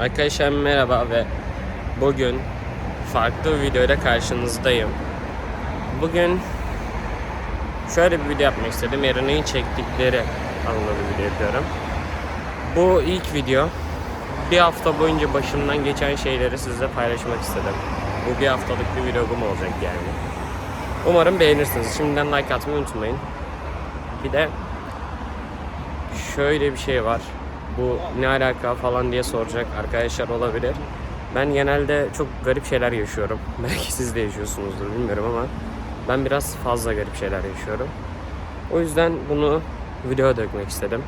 Arkadaşlar merhaba ve bugün farklı bir videoyla karşınızdayım. Bugün şöyle bir video yapmak istedim. Eren'in çektikleri adlı bir video yapıyorum. Bu ilk video. Bir hafta boyunca başımdan geçen şeyleri sizle paylaşmak istedim. Bu bir haftalık bir vlogum olacak yani. Umarım beğenirsiniz. Şimdiden like atmayı unutmayın. Bir de şöyle bir şey var. Bu ne alaka falan diye soracak arkadaşlar olabilir. Ben genelde çok garip şeyler yaşıyorum. Belki siz de yaşıyorsunuzdur bilmiyorum ama ben biraz fazla garip şeyler yaşıyorum. O yüzden bunu videoya dökmek istedim.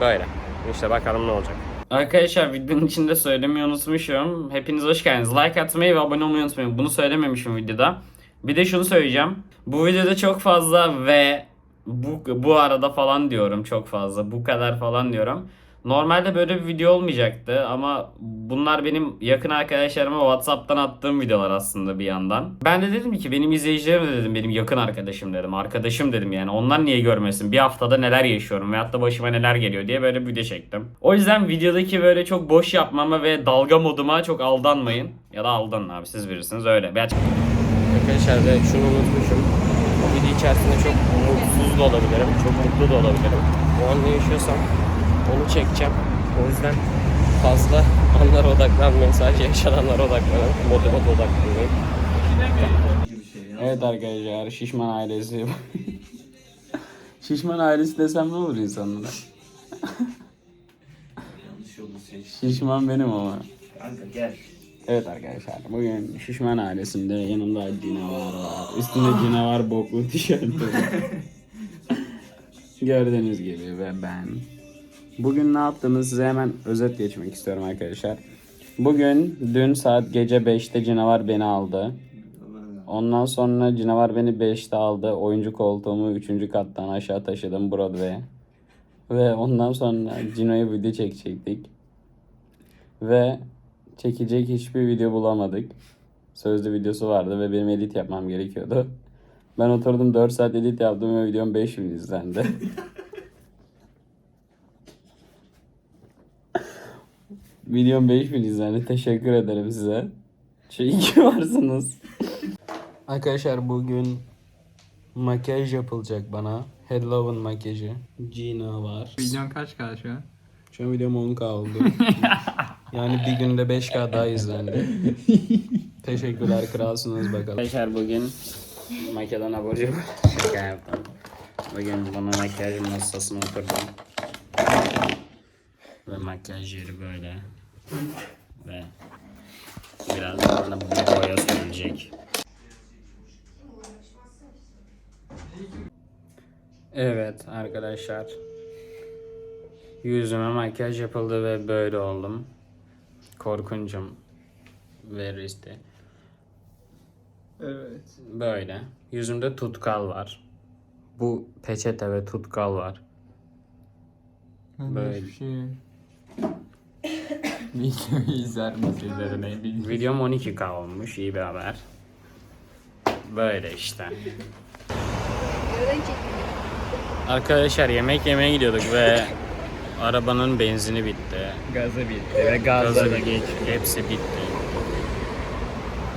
Böyle. İşte bakalım ne olacak. Arkadaşlar videonun içinde söylemeyi unutmuşum. Hepiniz hoş geldiniz. Like atmayı ve abone olmayı unutmayın. Bunu söylememişim videoda. Bir de şunu söyleyeceğim. Bu videoda çok fazla ve bu, bu arada falan diyorum çok fazla. Bu kadar falan diyorum. Normalde böyle bir video olmayacaktı ama bunlar benim yakın arkadaşlarıma WhatsApp'tan attığım videolar aslında bir yandan. Ben de dedim ki benim izleyicilerim de dedim benim yakın arkadaşım dedim. Arkadaşım dedim yani onlar niye görmesin? Bir haftada neler yaşıyorum veyahut da başıma neler geliyor diye böyle bir video çektim. O yüzden videodaki böyle çok boş yapmama ve dalga moduma çok aldanmayın. Ya da aldanın abi siz bilirsiniz öyle. Ben... Arkadaşlar şunu unutmuşum. İçerisinde çok mutsuz da olabilirim, çok mutlu da olabilirim. O an ne yaşıyorsam onu çekeceğim. O yüzden fazla anlara odaklanmayın. Sadece yaşananlara odaklanın. Moduma da odaklanmayın. Evet arkadaşlar Şişman ailesi. Şişman ailesi desem ne olur insanlara? Yanlış yolu seç. Şişman benim ama. Kanka gel. Evet arkadaşlar bugün Şişman ailesinde yanımda canavar var. Üstünde canavar boklu tişörtü. Gördüğünüz gibi ve ben. Bugün ne yaptığımızı size hemen özet geçmek istiyorum arkadaşlar. Bugün dün saat gece 5'te canavar beni aldı. Ondan sonra canavar beni 5'te aldı. Oyuncu koltuğumu 3. kattan aşağı taşıdım Broadway'e. Ve ondan sonra Cino'ya video çekecektik. Ve çekecek hiçbir video bulamadık. Sözlü videosu vardı ve benim edit yapmam gerekiyordu. Ben oturdum 4 saat edit yaptım ve videom 5000 izlendi. videom 5000 izlendi. Teşekkür ederim size. Şey iyi ki varsınız. Arkadaşlar bugün makyaj yapılacak bana. Hello'un makyajı. Gina var. Milyon kaç kadar şu an? Şu an videom 10k oldu. yani bir günde 5k daha izlendi. Teşekkürler kralsınız bakalım. Arkadaşlar bugün Makedon burcu şaka yaptım. Bugün bunu makyaj masasına oturdum. Ve makyaj yeri böyle. Ve biraz bana bir boya sürülecek. Evet arkadaşlar. Yüzüme makyaj yapıldı ve böyle oldum. Korkuncum ve riskli. Evet. Böyle. Yüzümde tutkal var. Bu peçete ve tutkal var. Ben Böyle. hiçbir şey. Videoyu izler misiniz bilmiyorum. Videom 12k olmuş. iyi bir haber. Böyle işte. Arkadaşlar yemek yemeye gidiyorduk ve arabanın benzini bitti. Gazı bitti ve Gazı da geç, hepsi bitti.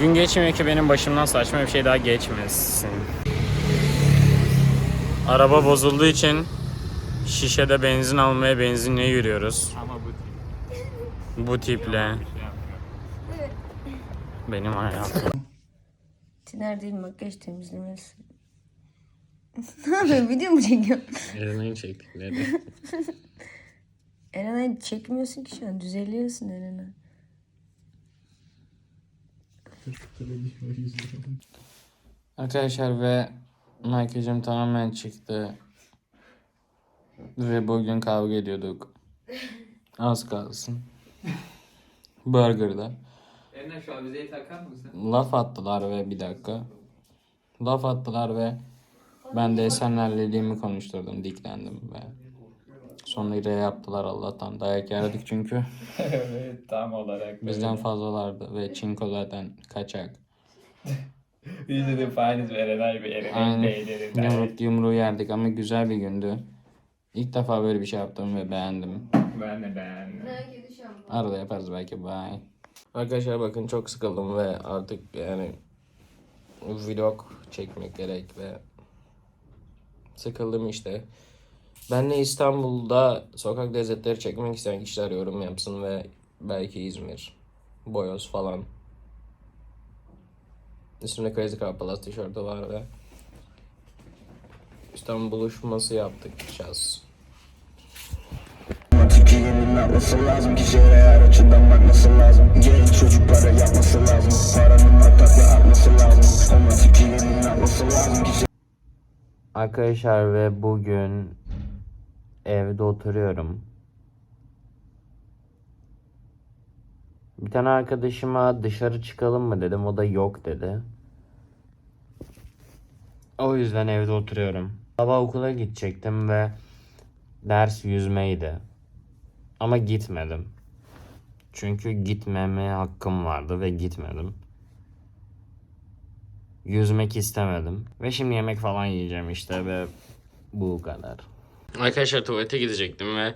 Gün geçmiyor ki benim başımdan saçma bir şey daha geçmesin. Araba bozulduğu için şişede benzin almaya benzinliğe yürüyoruz. Ama bu tip. Bu tiple. Benim hayatım. Tiner değil makyaj temizlemesi. ne yapıyorsun video mu çekiyorsun? Eren'in çektikleri. Eren'e çekmiyorsun ki şu an düzeliyorsun Eren'e. Arkadaşlar ve makyajım tamamen çıktı. Ve bugün kavga ediyorduk. Az kalsın. Burger'da. Eline şu avizeyi takar mısın? Laf attılar ve bir dakika. Laf attılar ve ben de Esenler'lediğimi konuşturdum, diklendim ve sonra R yaptılar Allah'tan. Dayak yerdik çünkü. evet tam olarak. Bizden fazlalardı ve Çinko zaten kaçak. Biz de faniz Erenay ve Erenay Aynen. beylerinden. Yumruk yumruğu yerdik ama güzel bir gündü. İlk defa böyle bir şey yaptım ve beğendim. Ben neden? Kedi şampuan. Arada yaparız belki. Bye. Arkadaşlar bakın çok sıkıldım ve artık yani vlog çekmek gerek ve sıkıldım işte. Ben de İstanbul'da sokak lezzetleri çekmek isteyen kişiler yorum yapsın ve belki İzmir, Boyoz falan. Üstümde Crazy Car Plus tişörtü var ve İstanbul buluşması yaptık şahs. Türkiye'nin atması lazım ki şehre her açıdan bakması lazım Genç çocuklara yapması lazım Paranın atakla artması lazım Ama Türkiye'nin atması lazım ki Arkadaşlar ve bugün evde oturuyorum. Bir tane arkadaşıma dışarı çıkalım mı dedim. O da yok dedi. O yüzden evde oturuyorum. Sabah okula gidecektim ve ders yüzmeydi. Ama gitmedim. Çünkü gitmeme hakkım vardı ve gitmedim. Yüzmek istemedim. Ve şimdi yemek falan yiyeceğim işte ve bu kadar. Arkadaşlar tuvalete gidecektim ve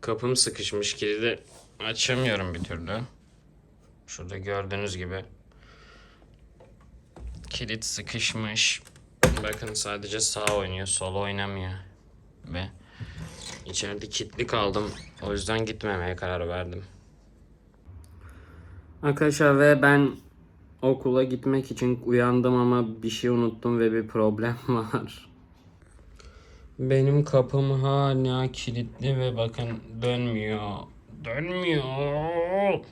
kapım sıkışmış kilidi açamıyorum bir türlü. Şurada gördüğünüz gibi kilit sıkışmış. Bakın sadece sağ oynuyor, sol oynamıyor. Ve içeride kilitli kaldım. O yüzden gitmemeye karar verdim. Arkadaşlar ve ben okula gitmek için uyandım ama bir şey unuttum ve bir problem var. Benim kapım hala kilitli ve bakın dönmüyor. Dönmüyor.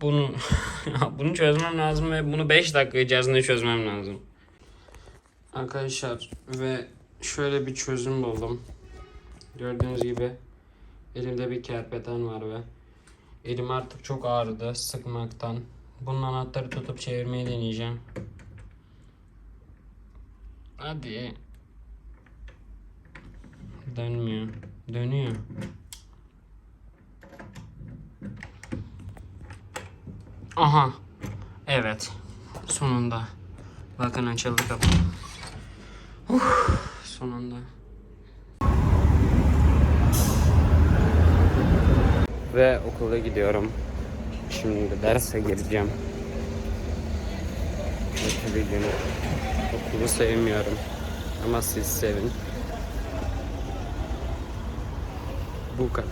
Bunu bunu çözmem lazım ve bunu 5 dakika içerisinde çözmem lazım. Arkadaşlar ve şöyle bir çözüm buldum. Gördüğünüz gibi elimde bir kerpeten var ve elim artık çok ağrıdı sıkmaktan. Bunun anahtarı tutup çevirmeyi deneyeceğim. Hadi. Dönmüyor. Dönüyor. Aha. Evet. Sonunda. Bakın açıldı kapı. Uf, sonunda. Ve okula gidiyorum. Şimdi derse gireceğim. Kötü bir gün. Okulu sevmiyorum. Ama siz sevin. Bu kadar.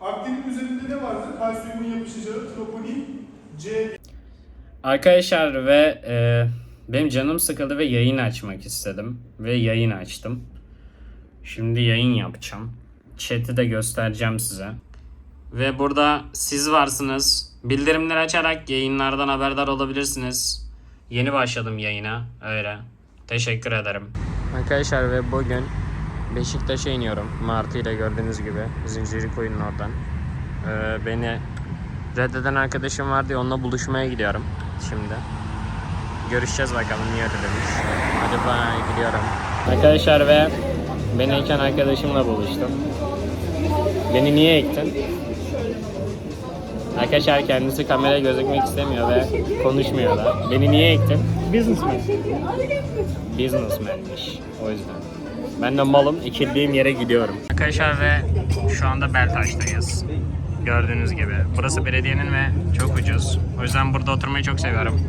Akdeniz üzerinde ne vardı? Kalsiyumun yapışacağı troponin, C Arkadaşlar ve e, benim canım sıkıldı ve yayın açmak istedim. Ve yayın açtım. Şimdi yayın yapacağım. Chat'i de göstereceğim size. Ve burada siz varsınız. Bildirimleri açarak yayınlardan haberdar olabilirsiniz. Yeni başladım yayına. Öyle. Teşekkür ederim. Arkadaşlar ve bugün Beşiktaş'a iniyorum. Martı ile gördüğünüz gibi. Zincirlikuyu'nun oradan. Ee, beni reddeden arkadaşım var diye onunla buluşmaya gidiyorum şimdi. Görüşeceğiz bakalım niye öyle demiş. Hadi bye gidiyorum. Arkadaşlar ve beni eken arkadaşımla buluştum. Beni niye ektin? Arkadaşlar kendisi kameraya gözükmek istemiyor ve konuşmuyor da. Beni niye ektin? Businessman. Businessmanmiş. O yüzden. Ben de malım. ekildiğim yere gidiyorum. Arkadaşlar ve şu anda Beltaş'tayız. Gördüğünüz gibi. Burası belediyenin ve çok ucuz. O yüzden burada oturmayı çok seviyorum.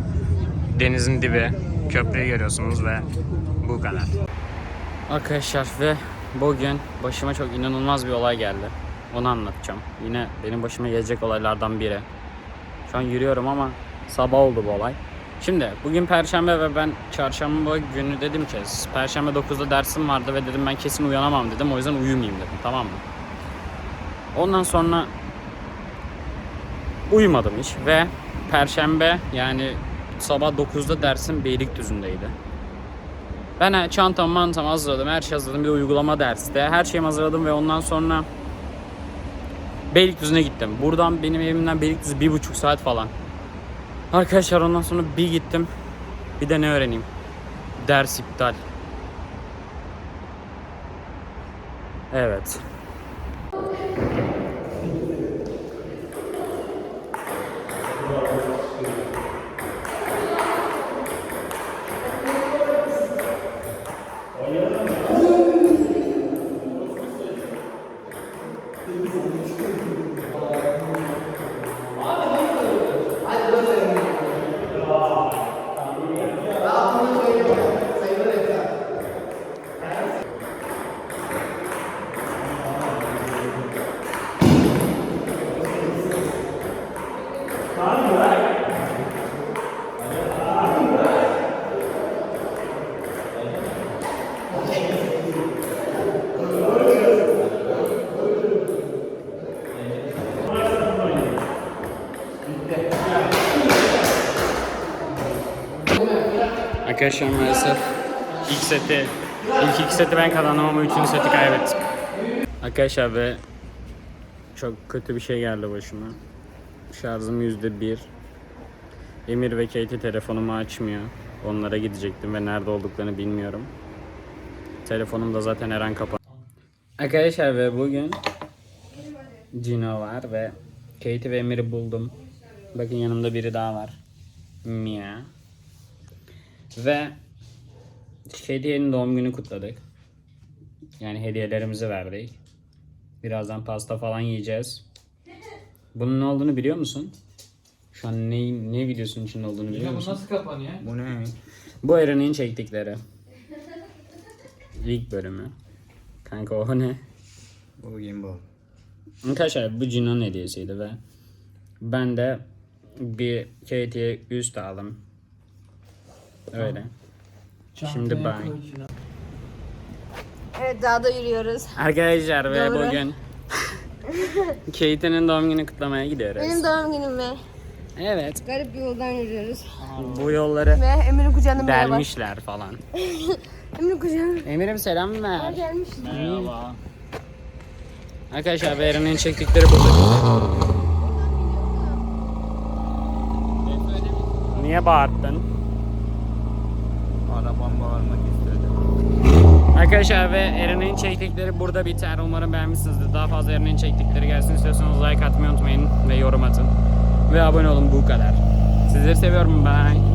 Denizin dibi. Köprüyü görüyorsunuz ve bu kadar. Arkadaşlar ve bugün başıma çok inanılmaz bir olay geldi. Onu anlatacağım. Yine benim başıma gelecek olaylardan biri. Şu an yürüyorum ama sabah oldu bu olay. Şimdi bugün perşembe ve ben çarşamba günü dedim ki perşembe 9'da dersim vardı ve dedim ben kesin uyanamam dedim. O yüzden uyumayayım dedim tamam mı? Ondan sonra uyumadım hiç ve perşembe yani sabah 9'da dersim Beylikdüzü'ndeydi. Ben he- çantamı mantamı hazırladım, her şey hazırladım. Bir de uygulama dersi de. Her şeyimi hazırladım ve ondan sonra Beylikdüzü'ne gittim. Buradan benim evimden Beylikdüzü bir buçuk saat falan. Arkadaşlar ondan sonra bir gittim. Bir de ne öğreneyim? Ders iptal. Evet. Arkadaşlar maalesef ilk seti, ilk iki seti ben kazandım ama üçüncü seti kaybettim. Arkadaşlar ve çok kötü bir şey geldi başıma. Şarjım yüzde bir. Emir ve Katie telefonumu açmıyor. Onlara gidecektim ve nerede olduklarını bilmiyorum. Telefonum da zaten her an kapalı. Arkadaşlar ve bugün Cino var ve Katie ve Emir'i buldum. Bakın yanımda biri daha var. Mia. Ve Katie'nin doğum günü kutladık. Yani hediyelerimizi verdik. Birazdan pasta falan yiyeceğiz. Bunun ne olduğunu biliyor musun? Şu an ne, ne videosunun içinde olduğunu biliyor Ya bu musun? nasıl kapanıyor? Bu ne? Bu Eren'in çektikleri. İlk bölümü. Kanka o ne? Bu gimbal. Arkadaşlar bu Cino'nun hediyesiydi ve ben de bir Katie'ye üst aldım. Öyle. Şimdi şunu. Evet daha da yürüyoruz. Arkadaşlar ve Doğru. bugün Katie'nin doğum günü kutlamaya gidiyoruz. Benim doğum günüm ve Evet. garip bir yoldan yürüyoruz. Bu yolları Ve Emir'in kucağında merhaba. delmişler falan. Emir'in kucağında Emir'im selam ver. gelmiş. Merhaba. Arkadaşlar ve Eren'in çektikleri burada. Niye bağırttın? Arabam bağırmak istedi. Arkadaşlar ve Eren'in çektikleri burada biter. Umarım beğenmişsinizdir. Daha fazla Eren'in çektikleri gelsin istiyorsanız like atmayı unutmayın ve yorum atın. Ve abone olun bu kadar. Sizleri seviyorum. Bye.